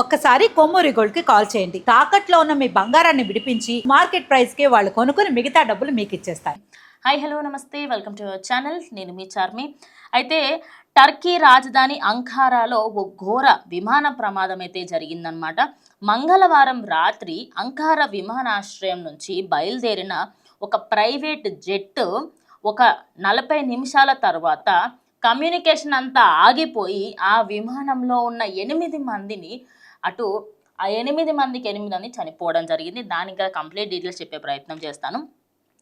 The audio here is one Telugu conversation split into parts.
ఒక్కసారి కొమ్మూరి గోల్డ్కి కాల్ చేయండి. తాకట్లో ఉన్న మీ బంగారాన్ని విడిపించి మార్కెట్ ప్రైస్కి వాళ్ళు కొనుక్కుని మిగతా డబ్బులు మీకు ఇచ్చేస్తారు. హాయ్ హలో నమస్తే. వెల్కమ్ టు అవర్ ఛానల్ నేను మీ చార్మి. అయితే టర్కీ రాజధాని అంకారాలో ఓ ఘోర విమాన ప్రమాదం అయితే జరిగిందనమాట మంగళవారం రాత్రి అంకారా విమానాశ్రయం నుంచి బయలుదేరిన ఒక ప్రైవేట్ జెట్ ఒక నలభై నిమిషాల తర్వాత కమ్యూనికేషన్ అంతా ఆగిపోయి ఆ విమానంలో ఉన్న ఎనిమిది మందిని అటు ఆ ఎనిమిది మందికి ఎనిమిది మంది చనిపోవడం జరిగింది. దానికి కంప్లీట్ డీటెయిల్స్ చెప్పే ప్రయత్నం చేస్తాను.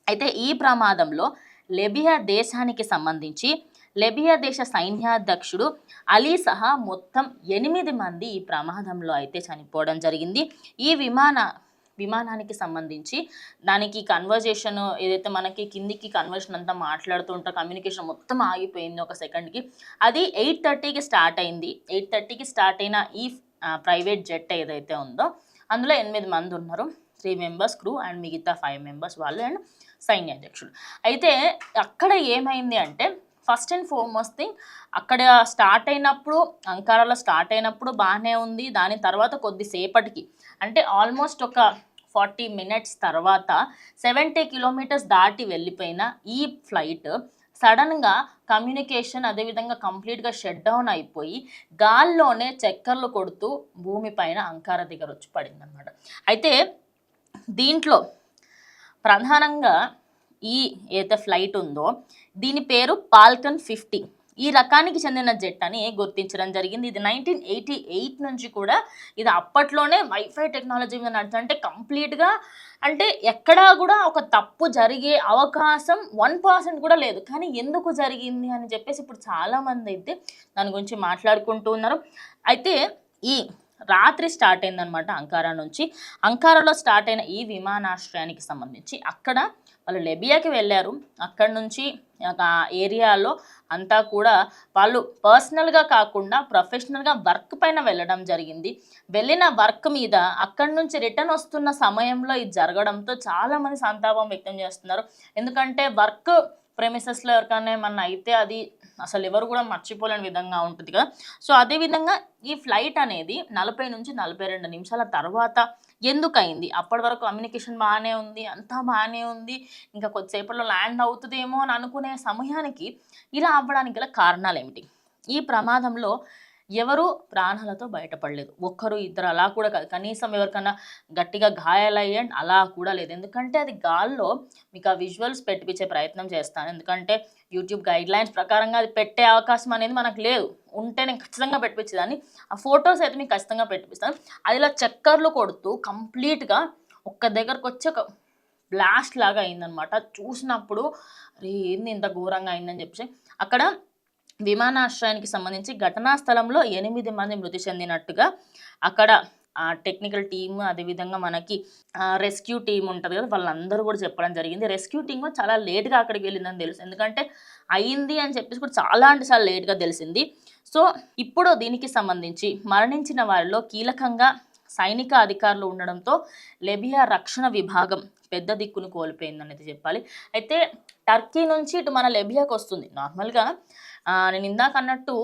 అయితే ఈ ప్రమాదంలో లెబియా దేశానికి సంబంధించి లెబియా దేశ సైన్యాధ్యక్షుడు అలీ సహా మొత్తం ఎనిమిది మంది ఈ ప్రమాదంలో అయితే చనిపోవడం జరిగింది. ఈ విమాన విమానానికి సంబంధించి దానికి కన్వర్జేషన్ ఏదైతే మనకి కిందికి కన్వర్షన్ అంతా మాట్లాడుతుంటా కమ్యూనికేషన్ మొత్తం ఆగిపోయింది ఒక సెకండ్కి అది ఎయిట్ థర్టీకి స్టార్ట్ అయింది. ఎయిట్ థర్టీకి స్టార్ట్ అయిన ఈ ప్రైవేట్ జెట్ ఏదైతే ఉందో అందులో ఎనిమిది మంది ఉన్నారు. త్రీ మెంబర్స్ క్రూ అండ్ మిగతా ఫైవ్ మెంబర్స్ వాళ్ళు అండ్ సైన్యాధ్యక్షుడు అయితే అక్కడ ఏమైంది అంటే ఫస్ట్ అండ్ ఫార్మోస్ట్ థింగ్ అక్కడ స్టార్ట్ అయినప్పుడు అంకారాలో స్టార్ట్ అయినప్పుడు బాగానే ఉంది. దాని తర్వాత కొద్దిసేపటికి అంటే ఆల్మోస్ట్ ఒక ఫార్టీ మినిట్స్ తర్వాత సెవెంటీ కిలోమీటర్స్ దాటి వెళ్ళిపోయిన ఈ ఫ్లైట్ సడన్గా కమ్యూనికేషన్ అదేవిధంగా కంప్లీట్గా షట్ డౌన్ అయిపోయి గాల్లోనే చక్కర్లు కొడుతూ భూమిపైన అంకార దగ్గర వచ్చి పడిందనమాట అయితే దీంట్లో ప్రధానంగా ఈ ఏదైతే ఫ్లైట్ ఉందో దీని పేరు పాల్కన్ ఫిఫ్టీ. ఈ రకానికి చెందిన జెట్ అని గుర్తించడం జరిగింది. ఇది నైన్టీన్ ఎయిటీ ఎయిట్ నుంచి కూడా ఇది అప్పట్లోనే వైఫై టెక్నాలజీ మీద నడుస్తుంది. అంటే కంప్లీట్గా అంటే ఎక్కడా కూడా ఒక తప్పు జరిగే అవకాశం వన్ పర్సెంట్ కూడా లేదు. కానీ ఎందుకు జరిగింది అని చెప్పేసి ఇప్పుడు చాలామంది అయితే దాని గురించి మాట్లాడుకుంటూ ఉన్నారు. అయితే ఈ రాత్రి స్టార్ట్ అయిందనమాట అంకారా నుంచి. అంకారాలో స్టార్ట్ అయిన ఈ విమానాశ్రయానికి సంబంధించి అక్కడ వాళ్ళు లెబియాకి వెళ్ళారు. అక్కడ నుంచి ఒక ఏరియాలో అంతా కూడా వాళ్ళు పర్సనల్గా కాకుండా ప్రొఫెషనల్గా వర్క్ పైన వెళ్ళడం జరిగింది. వెళ్ళిన వర్క్ మీద అక్కడి నుంచి రిటర్న్ వస్తున్న సమయంలో ఇది జరగడంతో చాలామంది సంతాపం వ్యక్తం చేస్తున్నారు. ఎందుకంటే వర్క్ ప్రెమిసెస్లో ఎవరికైనా ఏమన్నా అయితే అది అసలు ఎవరు కూడా మర్చిపోలేని విధంగా ఉంటుంది కదా. సో అదేవిధంగా ఈ ఫ్లైట్ అనేది నలభై నుంచి నలభై రెండు నిమిషాల తర్వాత ఎందుకయింది అప్పటి వరకు కమ్యూనికేషన్ బాగానే ఉంది అంతా బాగానే ఉంది ఇంకా కొద్దిసేపట్లో ల్యాండ్ అవుతుందేమో అని అనుకునే సమయానికి ఇలా అవ్వడానికి గల కారణాలు ఏమిటి ఈ ప్రమాదంలో ఎవరు ప్రాణాలతో బయటపడలేదు. ఒక్కరు ఇద్దరు అలా కూడా కాదు కనీసం ఎవరికైనా గట్టిగా గాయాలయ్యండి అలా కూడా లేదు. ఎందుకంటే అది గాల్లో మీకు ఆ విజువల్స్ పెట్టిపించే ప్రయత్నం చేస్తాను. ఎందుకంటే యూట్యూబ్ గైడ్ లైన్స్ ప్రకారంగా అది పెట్టే అవకాశం అనేది మనకు లేదు. ఉంటే నేను ఖచ్చితంగా పెట్టించేదాన్ని ఆ ఫొటోస్ అయితే మీకు ఖచ్చితంగా పెట్టిపిస్తాను. అది ఇలా చక్కర్లు కొడుతూ కంప్లీట్గా ఒక్క దగ్గరకు వచ్చి ఒక బ్లాస్ట్ లాగా అయిందనమాట. చూసినప్పుడు అరే ఏంది ఇంత ఘోరంగా అయిందని చెప్పేసి అక్కడ విమానాశ్రయానికి సంబంధించి ఘటనా స్థలంలో ఎనిమిది మంది మృతి చెందినట్టుగా అక్కడ ఆ టెక్నికల్ టీమ్ అదేవిధంగా మనకి రెస్క్యూ టీం ఉంటుంది కదా వాళ్ళందరూ కూడా చెప్పడం జరిగింది. రెస్క్యూ టీమ్ కూడా చాలా లేట్గా అక్కడికి వెళ్ళిందని తెలుసు. ఎందుకంటే అయింది అని చెప్పేసి కూడా చాలా అంటే చాలా లేట్గా తెలిసింది. సో ఇప్పుడు దీనికి సంబంధించి మరణించిన వారిలో కీలకంగా సైనిక అధికారులు ఉండడంతో లెబియా రక్షణ విభాగం పెద్ద దిక్కును కోల్పోయిందనేది చెప్పాలి. అయితే టర్కీ నుంచి ఇటు మన లెబియాకి వస్తుంది. నార్మల్గా నేను ఇందాక అన్నట్టు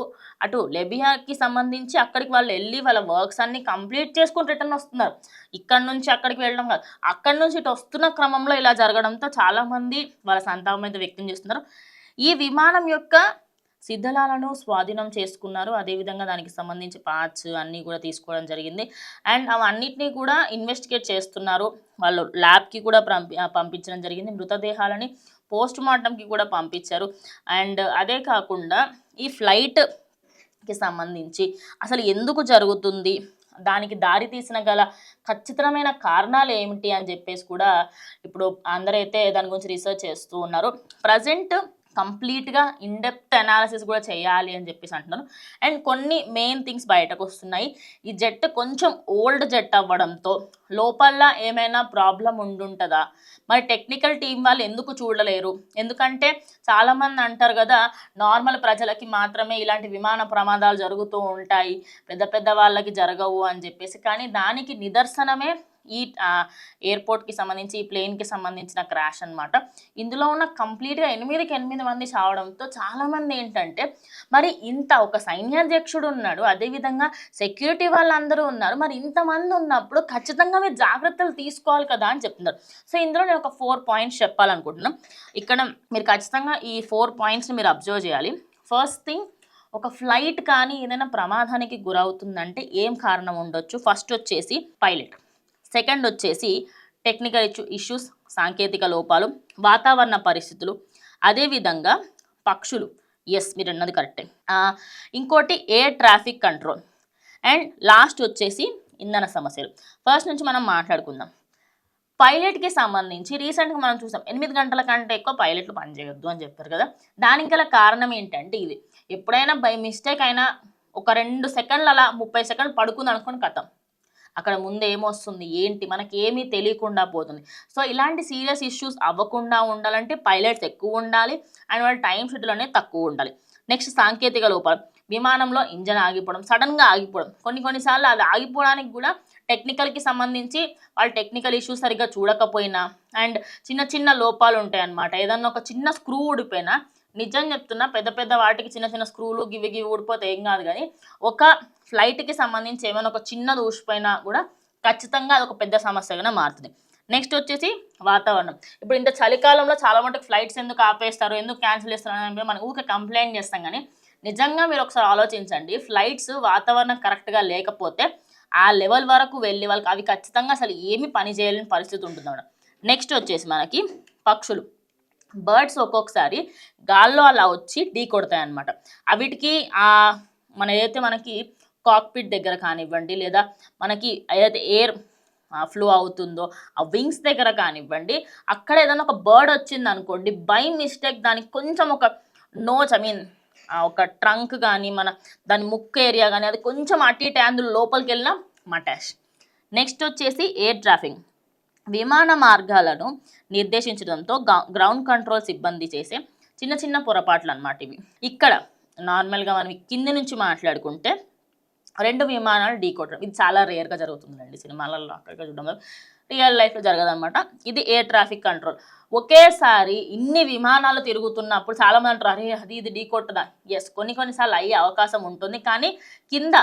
అటు లెబియాకి సంబంధించి అక్కడికి వాళ్ళు వెళ్ళి వాళ్ళ వర్క్స్ అన్ని కంప్లీట్ చేసుకుని రిటర్న్ వస్తున్నారు. ఇక్కడ నుంచి అక్కడికి వెళ్ళడం కాదు. అక్కడి నుంచి ఇటు వస్తున్న క్రమంలో ఇలా జరగడంతో చాలామంది వాళ్ళ సంతాపం అయితే వ్యక్తం చేస్తున్నారు. ఈ విమానం యొక్క సిద్ధలాలను స్వాధీనం చేసుకున్నారు. అదేవిధంగా దానికి సంబంధించి పార్ట్స్ అన్నీ కూడా తీసుకోవడం జరిగింది. అండ్ అవన్నిటినీ కూడా ఇన్వెస్టిగేట్ చేస్తున్నారు. వాళ్ళు ల్యాబ్కి కూడా పంపి పంపించడం జరిగింది. మృతదేహాలని పోస్ట్ మార్టంకి కూడా పంపించారు. అండ్ అదే కాకుండా ఈ ఫ్లైట్కి సంబంధించి అసలు ఎందుకు జరుగుతుంది? దానికి దారి తీసిన గల ఖచ్చితమైన కారణాలు ఏమిటి అని చెప్పేసి కూడా ఇప్పుడు అందరైతే దాని గురించి రీసెర్చ్ చేస్తూ ఉన్నారు. ప్రజెంట్ కంప్లీట్గా ఇన్డెప్త్ అనాలిసిస్ కూడా చేయాలి అని చెప్పేసి అంటున్నాను అండ్ కొన్ని మెయిన్ థింగ్స్ బయటకు వస్తున్నాయి. ఈ జెట్ కొంచెం ఓల్డ్ జెట్ అవ్వడంతో లోపల ఏమైనా ప్రాబ్లం ఉండుంటుందా? మరి టెక్నికల్ టీం వాళ్ళు ఎందుకు చూడలేరు? ఎందుకంటే చాలామంది అంటారు కదా నార్మల్ ప్రజలకి మాత్రమే ఇలాంటి విమాన ప్రమాదాలు జరుగుతూ ఉంటాయి. పెద్ద పెద్ద వాళ్ళకి జరగవు అని చెప్పేసి. కానీ దానికి నిదర్శనమే ఈ ఎయిర్పోర్ట్కి సంబంధించి ఈ ప్లేన్కి సంబంధించిన క్రాష్ అన్నమాట. ఇందులో ఉన్న కంప్లీట్గా ఎనిమిదికి ఎనిమిది మంది చావడంతో చాలామంది ఏంటంటే మరి ఇంత ఒక సైన్యాధ్యక్షుడు ఉన్నాడు అదేవిధంగా సెక్యూరిటీ వాళ్ళందరూ ఉన్నారు. మరి ఇంతమంది ఉన్నప్పుడు ఖచ్చితంగా మీరు జాగ్రత్తలు తీసుకోవాలి కదా అని చెప్తున్నారు. సో ఇందులో నేను ఒక ఫోర్ పాయింట్స్ చెప్పాలనుకుంటున్నాను. ఇక్కడ మీరు ఖచ్చితంగా ఈ ఫోర్ పాయింట్స్ని మీరు అబ్జర్వ్ చేయాలి. ఫస్ట్ థింగ్ ఒక ఫ్లైట్ కానీ ఏదైనా ప్రమాదానికి గురవుతుందంటే ఏం కారణం ఉండొచ్చు? ఫస్ట్ వచ్చేసి పైలట్. సెకండ్ వచ్చేసి టెక్నికల్ ఇష్యూ ఇష్యూస్ సాంకేతిక లోపాలు వాతావరణ పరిస్థితులు అదేవిధంగా పక్షులు. ఎస్ మీరు అన్నది కరెక్టే ఇంకోటి air traffic control and last వచ్చేసి ఇంధన సమస్యలు. ఫస్ట్ నుంచి మనం మాట్లాడుకుందాం. పైలట్కి సంబంధించి రీసెంట్గా మనం చూసాం. ఎనిమిది గంటల కంటే ఎక్కువ పైలట్లు పనిచేయొద్దు అని చెప్పారు కదా. దానికి గల కారణం ఏంటంటే ఇది. ఎప్పుడైనా బై మిస్టేక్ అయినా ఒక రెండు సెకండ్లు అలా ముప్పై సెకండ్లు పడుకుంది అనుకుని కథం. అక్కడ ముందు ఏమొస్తుంది? ఏంటి? మనకి ఏమీ తెలియకుండా పోతుంది. సో ఇలాంటి సీరియస్ ఇష్యూస్ అవ్వకుండా ఉండాలంటే పైలట్స్ ఎక్కువ ఉండాలి. అండ్ వాళ్ళ టైం షెడ్యూల్ అనేది తక్కువ ఉండాలి. నెక్స్ట్ సాంకేతిక లోపాలు విమానంలో ఇంజన్ ఆగిపోవడం సడన్గా ఆగిపోవడం. కొన్ని కొన్నిసార్లు అది ఆగిపోవడానికి కూడా టెక్నికల్కి సంబంధించి వాళ్ళు టెక్నికల్ ఇష్యూస్ సరిగ్గా చూడకపోయినా అండ్ చిన్న చిన్న లోపాలు ఉంటాయి అన్నమాట ఏదన్నా ఒక చిన్న స్క్రూ ఊడిపోయినా నిజం చెప్తున్నా పెద్ద పెద్ద వాటికి చిన్న చిన్న స్క్రూలు గివి గివి ఊడిపోతే ఏం కాదు కానీ ఒక ఫ్లైట్కి సంబంధించి ఏమైనా ఒక చిన్నది ఊసిపోయినా కూడా ఖచ్చితంగా అది ఒక పెద్ద సమస్యగానే మారుతుంది. నెక్స్ట్ వచ్చేసి వాతావరణం. ఇప్పుడు ఇంత చలికాలంలో చాలా మటుకు ఫ్లైట్స్ ఎందుకు ఆపేస్తారు ఎందుకు క్యాన్సిల్ చేస్తారు అని మనం ఊరికే కంప్లైంట్ చేస్తాం కానీ నిజంగా మీరు ఒకసారి ఆలోచించండి ఫ్లైట్స్ వాతావరణం కరెక్ట్గా లేకపోతే ఆ లెవెల్ వరకు వెళ్ళి వాళ్ళకి అవి ఖచ్చితంగా అసలు ఏమి పని చేయలేని పరిస్థితి ఉంటుంది నెక్స్ట్ వచ్చేసి మనకి పక్షులు. బర్డ్స్ ఒక్కొక్కసారి గాల్లో అలా వచ్చి ఢీ కొడతాయి అనమాట అవిటికి ఆ మన ఏదైతే మనకి కాక్పిట్ దగ్గర కానివ్వండి లేదా మనకి ఏదైతే ఎయిర్ ఫ్లో అవుతుందో ఆ వింగ్స్ దగ్గర కానివ్వండి అక్కడ ఏదైనా ఒక బర్డ్ వచ్చింది అనుకోండి బై మిస్టేక్ దానికి కొంచెం ఒక నోచ్ ఐ మీన్ ఒక ట్రంక్ కానీ మన దాని ముక్కు ఏరియా కానీ అది కొంచెం అటు ఇటు అందులో లోపలికి వెళ్ళినా మటాష్. నెక్స్ట్ వచ్చేసి ఎయిర్ ట్రాఫిక్ విమాన మార్గాలను నిర్దేశించడంతో గ్రౌండ్ కంట్రోల్ సిబ్బంది చేసే చిన్న చిన్న పొరపాట్లు అనమాట ఇవి. ఇక్కడ నార్మల్గా మనం కింది నుంచి మాట్లాడుకుంటే రెండు విమానాలు ఢీకొట్టడం ఇది చాలా రేర్గా జరుగుతుందండి సినిమాలలో అక్కడికి చూడడం రియల్ లైఫ్లో జరగదనమాట ఇది ఎయిర్ ట్రాఫిక్ కంట్రోల్. ఒకేసారి ఇన్ని విమానాలు తిరుగుతున్నప్పుడు చాలా మంది అంటారు అరే అది ఇది ఢీకొట్టదా ఎస్ కొన్ని కొన్నిసార్లు అయ్యే అవకాశం ఉంటుంది. కానీ కింద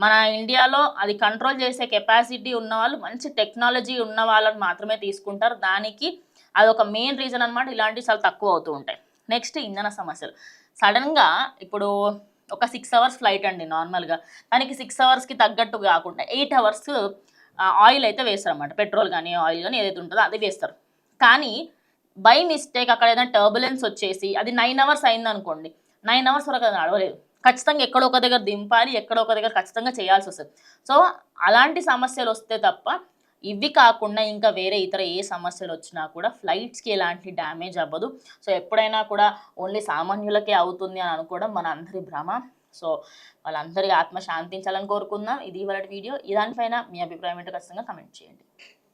మన ఇండియాలో అది కంట్రోల్ చేసే కెపాసిటీ ఉన్న వాళ్ళు మంచి టెక్నాలజీ ఉన్న వాళ్ళని మాత్రమే తీసుకుంటారు. దానికి అదొక మెయిన్ రీజన్ అన్నమాట. ఇలాంటివి చాలా తక్కువ అవుతూ ఉంటాయి. నెక్స్ట్ ఇంధన సమస్యలు. సడన్గా ఇప్పుడు ఒక సిక్స్ అవర్స్ ఫ్లైట్ అండి నార్మల్గా దానికి సిక్స్ అవర్స్కి తగ్గట్టు కాకుండా ఎయిట్ అవర్స్ ఆయిల్ అయితే వేస్తారు అనమాట పెట్రోల్ కానీ ఆయిల్ కానీ ఏదైతే ఉంటుందో అది వేస్తారు. కానీ బై మిస్టేక్ అక్కడ ఏదైనా టర్బులెన్స్ వచ్చేసి అది నైన్ అవర్స్ అయిందనుకోండి నైన్ అవర్స్ వరకు అది నడవలేదు. ఖచ్చితంగా ఎక్కడో ఒక దగ్గర దింపాలి ఎక్కడో ఒక దగ్గర ఖచ్చితంగా చేయాల్సి వస్తుంది. సో అలాంటి సమస్యలు వస్తే తప్ప ఇవి కాకుండా ఇంకా వేరే ఇతర ఏ సమస్యలు వచ్చినా కూడా ఫ్లైట్స్కి ఎలాంటి డ్యామేజ్ అవ్వదు. సో ఎప్పుడైనా కూడా ఓన్లీ సామాన్యులకే అవుతుంది అని అనుకోవడం మన అందరి భ్రమ. సో వాళ్ళందరి ఆత్మ శాంతించాలని కోరుకుందాం. ఇది ఇవాళ వీడియో. దానిపైన మీ అభిప్రాయం ఏంటో ఖచ్చితంగా కమెంట్ చేయండి.